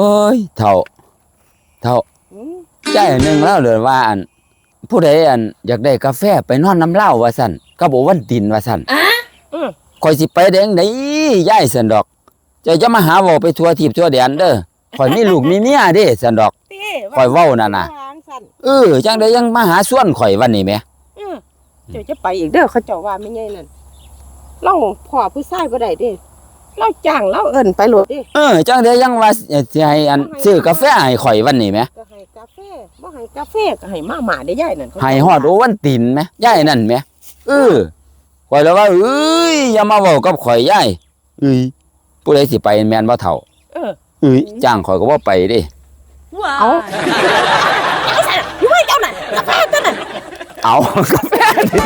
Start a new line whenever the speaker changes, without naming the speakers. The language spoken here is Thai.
อ้ยเท่า เท่า
อืม
ใจหนึ่งแล้วเลยว่าอัน ผู้ใดอันอยากได้กาแฟไปนอนน้ำเหล้าว่าสั่นก็บอกวันตินว่าสั่น
อืม
ข่อยสิไปแดงไดย่ายสันดอกเจะจะมาหาเว่าไปทัวทิพย์ทัวแดนเด้อข่อยมีลูกมีเมียเด้สันดอก
เต้
ข่อยเว้านั่นน่ะ
วางสั่น
เออจังไดยังมาหาส่วนข่อยวันนี้แหม
เออเดี๋ยวจะไปอีกเด้อเขาเจ้าว่าไม่ไงนั่นเราพ่อผู้ชายบ่ได้เด้ เราจ้างเราเอิ้นไปโหลดเด้
เออจังไดยังว่าสิให้อันซื้อกาแฟให้ข่อยวันนี้แหม
ก็ให้กาแฟบ่ให้กาแฟก็ให้มาหมาได้ยายนั่นเขา
ให้ฮอดโอวันตินแหมย่ายนั่นแหมเออข่อยแล้วว่าเอ้ยอย่ามาเว้ากับข่อยย่ายเอ้ยผู้ใดสิไปแม่นบ่เฒ่า
เออ
เอ้ยจ้างข่อยก็บ่ไปเด้
เอาอยู่ให้เจ้านั่นกาแฟเจ้านั่น
เอากาแฟดิ